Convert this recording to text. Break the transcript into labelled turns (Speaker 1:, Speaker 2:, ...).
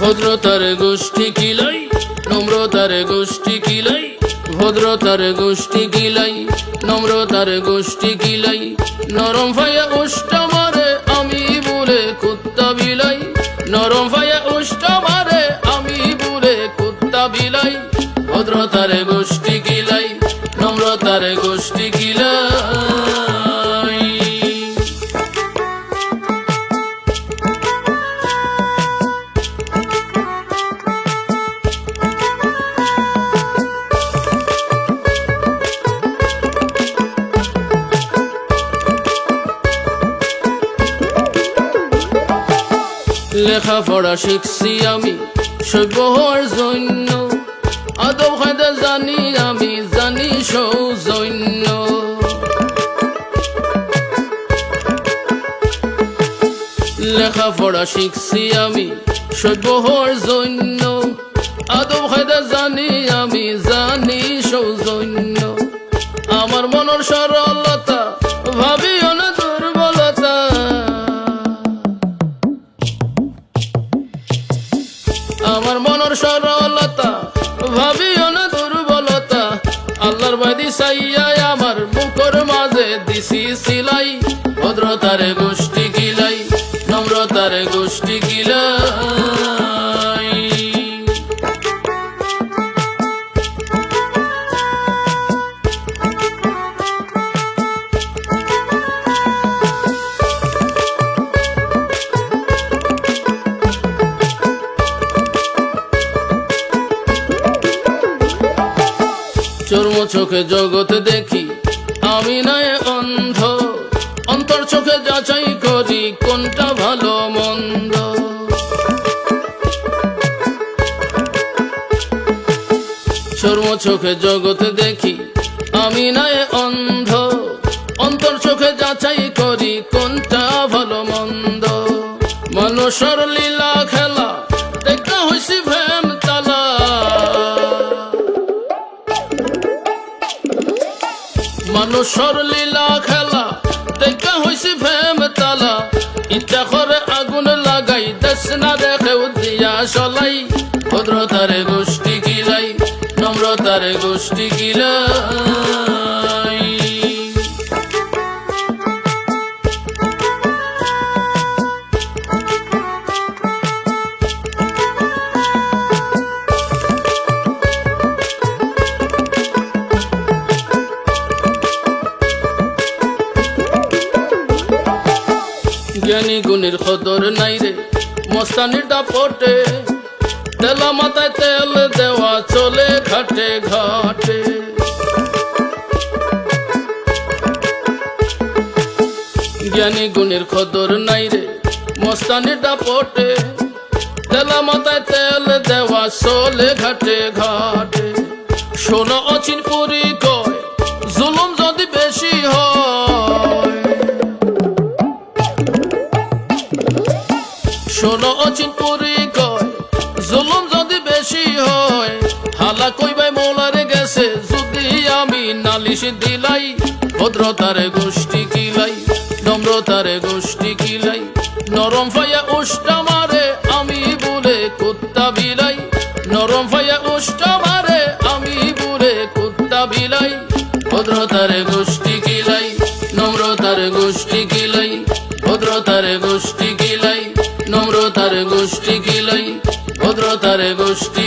Speaker 1: ভদ্রতার গোষ্ঠী কিলাই নম্রতার গোষ্ঠী কিলাই ভদ্রতার গোষ্ঠী কিলাই নম্রতার গোষ্ঠী কিলাই নরম ভাইয়া উষ্ট মারে, আমি বলে কুত্তা বিলাই। নরম ভাইয়া উষ্ট মারে, আমি বলে কুত্তা বিলাই। ভদ্রতার গোষ্ঠী কিলাই নম্রতার লেখাপড়া শিখছি আমি সভ্য হওয়ার জন্য। আদব খায়দা জানি আমি, জানি সৌজন্য। লেখাপড়া শিখছি আমি সভ্য হওয়ার জন্য। আদব খায়দা জানি আমি, জানি সৌজন্য। আমার মনের সরলতা সরলতা, ভাবিও না দুর্বলতা। আল্লাহর বাদি সাইয়ায় আমার মুখর মাঝে দিছি সিলাই। ভদ্রতারে গোষ্ঠী গিলাই নম্রতারে গোষ্ঠী গিলাই চোখে জগৎ দেখি, আমি নয় অন্ধ। অন্তর চোখে যাচাই করি, কোনটা ভালো, মন্দ। চর্ম চোখে জগৎ দেখি, আমি নয় অন্ধ। অন্তর চোখে যাচাই করি, কোনটা ভালো, মন্দ। মানুষের লীলা মানুষের লীলা খেলা, দেখা হয়েছে ফেম তালা। ইচ্ছা করে আগুন লাগাই, দেশ না দেখে দিয়া সলাই। ভদ্রতারে গোষ্ঠী গিলাই, নম্রতারে গোষ্ঠী গিলাই। জ্ঞানী গুণের খদর নাই রে, মস্তানির দাপটে। তেলা মাথায় তেল দেওয়া চলে ঘাটে ঘাটে। জ্ঞানী গুণের খদর নাই রে, মস্তানির দাপটে। তেলা মাথায় তেল দেওয়া চলে ঘাটে ঘাটে। শোনো অচিন পুরি কয়, জুলুম যদি বেশি হয় শোনো অচিন পুরি কয়, জুলুম যদি বেশি হয়, হালা কইবাই মোলারে গেছে, যদি আমি নালিশ দিলাই, ভদ্রতারে গোষ্ঠী কিলাই, নম্রতারে গোষ্ঠী কিলাই, নরম ফাইয়া উষ্টা মারে, আমি বলে কুত্তা বিলাই, নরম ফাইয়া উষ্টা মারে, আমি বলে কুত্তা বিলাই, ভদ্রতারে গোষ্ঠী কিলাই, নম্রতারে গোষ্ঠী নম্রতারে গোষ্ঠী